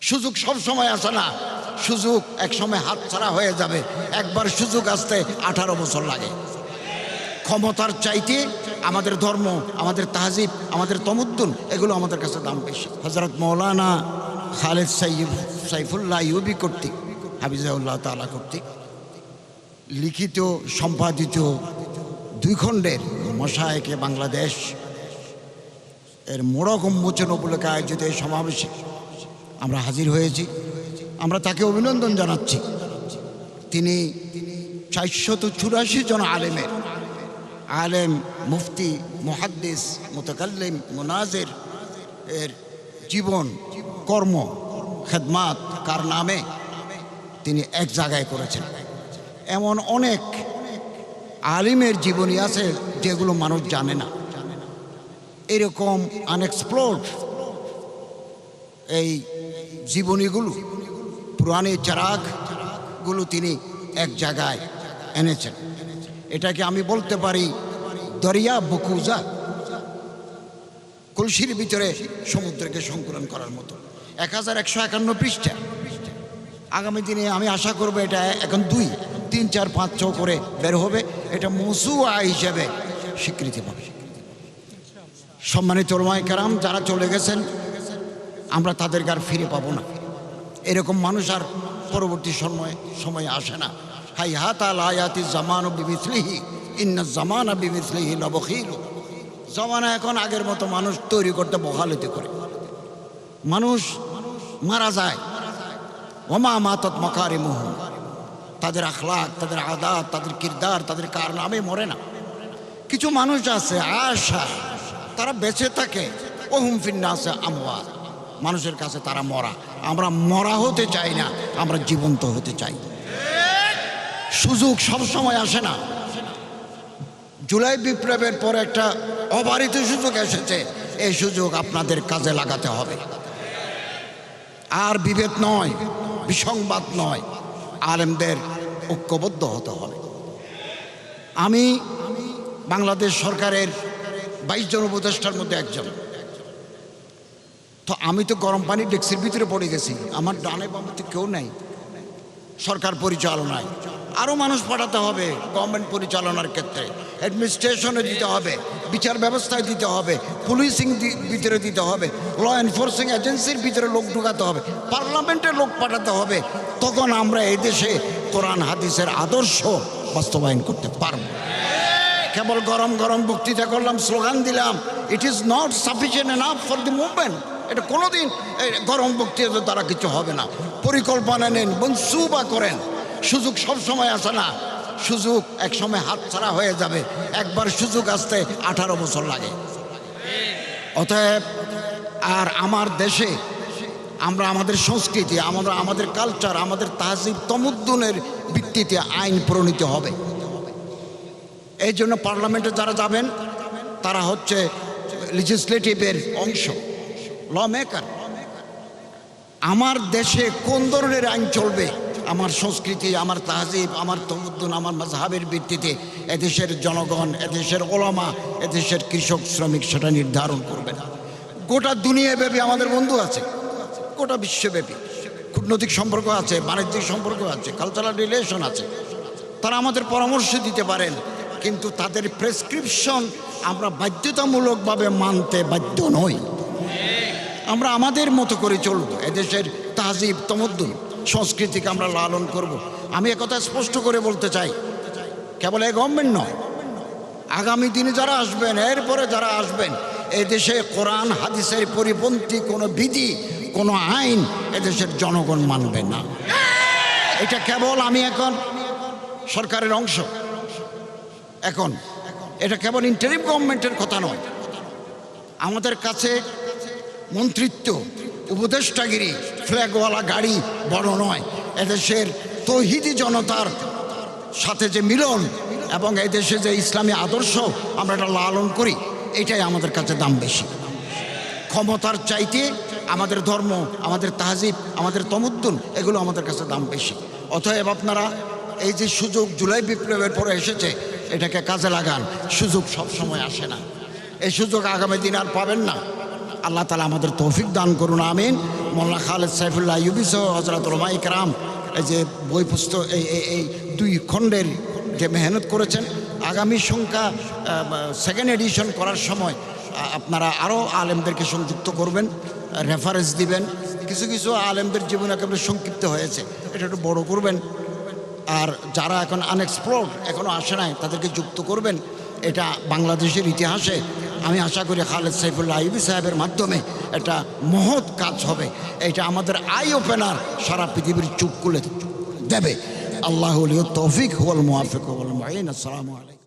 সুযোগ সব সময় আসে না। সুযোগ এক সময় হাত ছাড়া হয়ে যাবে। একবার সুযোগ আসতে আঠারো বছর লাগে। ক্ষমতার চাইতে আমাদের ধর্ম, আমাদের তাহজিব, আমাদের তমুদ্দুন, এগুলো আমাদের কাছে দাম বেশি। হজরত মৌলানা খালেদ সাইফ সাইফুল্লাহ ইউবি কর্তৃক হাফিজাউল্লাহ তালা কর্তৃক লিখিত, সম্পাদিত দুই খণ্ডের মশায়েকে বাংলাদেশ এর মোড়ক উন্মোচন উপলক্ষে আয়োজিত এই সমাবেশে আমরা হাজির হয়েছি। আমরা তাকে অভিনন্দন জানাচ্ছি। তিনি চারশত চুরাশি জন আলেমের, আলেম, মুফতি, মুহাদ্দিস, মুতাকাল্লিম, মোনাজের এর জীবন, কর্ম, খেদমাত কার নামে তিনি এক জায়গায় করেছেন। এমন অনেক আলিমের জীবনী আছে যেগুলো মানুষ জানে না। এরকম আনএক্সপ্লোর্ড এই জীবনীগুলো পুরানি চারাকগুলো তিনি এক জায়গায় এনেছেন। এটাকে আমি বলতে পারি দরিয়া বকুজা, কলসির ভিতরে সমুদ্রকে সংকুলন করার মতো। এক হাজার একশো একান্ন পৃষ্ঠা। আগামী দিনে আমি আশা করব এটা এখন দুই, তিন, চার, পাঁচ, ছ করে বের হবে। এটা মসুয়া হিসেবে স্বীকৃতি পাবে। সম্মানিত ওলমায় কারাম, যারা চলে গেছেন আমরা তাদেরকে আর ফিরে পাবো না। এরকম মানুষ আর পরবর্তী সময় সময় আসে না। হাই হাত আল আয়াতি জামান বিমিসলিহি, ইন্না জামানা বিমিসলিহি লবখিল জামানা এখন আগের মতো মানুষ তৈরি করতে বহালিতে করে। মানুষ মারা যায়। ওমা মাতত মকারি মোহ তাদের আখলাক, তাদের আদাত তাদের কিরদার, তাদের কার নামে মরে না। কিছু মানুষ আছে, আশা, তারা বেঁচে থাকে। ওহুম ফিন্না আছে আমওয়াত। মানুষের কাছে তারা মরা। আমরা মরা হতে চাই না, আমরা জীবন্ত হতে চাই। সুযোগ সব সময় আসে না। জুলাই বিপ্লবের পর একটা অবারিত সুযোগ এসেছে। এই সুযোগ আপনাদের কাজে লাগাতে হবে। আর বিভেদ নয়, বিসংবাদ নয়, আলেমদের ঐক্যবদ্ধ হতে হবে। আমি বাংলাদেশ সরকারের বাইশ জন উপদেষ্টার মধ্যে একজন। তো আমি তো গরম পানি ডেক্সির ভিতরে পড়ে গেছি। আমার ডানে বামে তো কেউ নেই। সরকার পরিচালনায়। আরও মানুষ পাঠাতে হবে গভর্নমেন্ট পরিচালনার ক্ষেত্রে। অ্যাডমিনিস্ট্রেশনে দিতে হবে, বিচার ব্যবস্থায় দিতে হবে পুলিশিং ভিতরে দিতে হবে ল এনফোর্সিং এজেন্সির ভিতরে লোক ঢুকাতে হবে পার্লামেন্টের লোক পাঠাতে হবে। তখন আমরা এই দেশে কোরআন, হাদিসের আদর্শ বাস্তবায়ন করতে পারব। কেবল গরম গরম বক্তৃতা করলাম, স্লোগান দিলাম it is not sufficient enough for the movement এটা কোনোদিন এই গরম বক্তৃতা দ্বারা কিছু হবে না। পরিকল্পনা নেন বনসুবা করেন। সুযোগ সব সময় আসে না। সুযোগ এক সময় হাত ছাড়া হয়ে যাবে। একবার সুযোগ আসতে আঠারো বছর লাগে। অতএব, আর আমার দেশে আমরা আমাদের সংস্কৃতি, আমরা আমাদের কালচার, আমাদের তাহজিব তমুদ্দুনের ভিত্তিতে আইন প্রণীত হবে। এই জন্য পার্লামেন্টে যারা যাবেন, তারা হচ্ছে লেজিসলেটিভের অংশ। ল মেকার আমার দেশে কোন ধরনের আইন চলবে? আমার সংস্কৃতি, আমার তাহজিব, আমার তমুদ্দুন, আমার মাঝহাবের ভিত্তিতে এদেশের জনগণ, এদেশের ওলামা, এদেশের কৃষক, শ্রমিক সেটা নির্ধারণ করবে না। গোটা দুনিয়াব্যাপী আমাদের বন্ধু আছে, গোটা বিশ্বব্যাপী। কূটনৈতিক সম্পর্ক আছে, বাণিজ্যিক সম্পর্ক আছে কালচারাল রিলেশন আছে। তারা আমাদের পরামর্শ দিতে পারেন, কিন্তু তাদের প্রেসক্রিপশন আমরা বাধ্যতামূলকভাবে মানতে বাধ্য নই। আমরা আমাদের মতো করে চলব। এদেশের তাহজিব, তমদ্দুন, সংস্কৃতিকে আমরা লালন করব। আমি একথা স্পষ্ট করে বলতে চাই, কেবল এই গভর্নমেন্ট নয়, আগামী দিনে যারা আসবেন, এরপরে যারা আসবেন, এদেশে কোরআন, হাদিসের পরিপন্থী কোনো বিধি, কোনো আইন এদেশের জনগণ মানবে না। এটা কেবল আমি এখন সরকারের অংশ। এখন এটা কেবল ইন্টারিম গভর্নমেন্টের কথা নয়। আমাদের কাছে মন্ত্রিত্ব, উপদেষ্টাগিরি, ফ্ল্যাগওয়ালা গাড়ি বড় নয়। এদেশের তহিদি জনতার সাথে যে মিলন এবং এদেশে যে ইসলামী আদর্শ আমরা এটা লালন করি, এটাই আমাদের কাছে দাম বেশি। ক্ষমতার চাইতে আমাদের ধর্ম, আমাদের তাহজিব, আমাদের তমুদ্দুন, এগুলো আমাদের কাছে দাম বেশি। অতএব আপনারা এই যে সুযোগ জুলাই বিপ্লবের পরে এসেছে, এটাকে কাজে লাগান। সুযোগ সব সময় আসে না। এই সুযোগ আগামী দিন আর পাবেন না। আল্লাহ তালা আমাদের তৌফিক দান করুন, আমিন। মোল্লা খালেদ সাইফুল্লাহ ইউবি সহ হজরত রমা ইকরাম এই যে বই পুস্তক, এই এই দুই খণ্ডের যে মেহনত করেছেন, আগামী সংখ্যা সেকেন্ড এডিশন করার সময় আপনারা আরও আলেমদেরকে সংযুক্ত করবেন রেফারেন্স দিবেন। কিছু কিছু আলেমদের জীবন একেবারে সংক্ষিপ্ত হয়েছে, এটা একটু বড় করবেন। আর যারা এখন আনএক্সপ্লোর্ড এখনও আসে নাই, তাদেরকে যুক্ত করবেন, এটা বাংলাদেশের ইতিহাসে আমি আশা করি খালেদ সাইফুল্লাহ আইবি সাহেবের মাধ্যমে এটা মহৎ কাজ হবে। এটা আমাদের আই ওপেনার সারা পৃথিবীর চুপ খুলে দেবে। আল্লাহ তৌফিক হল মুহাফিক হল মাইন আসসালামু আলাইকুম।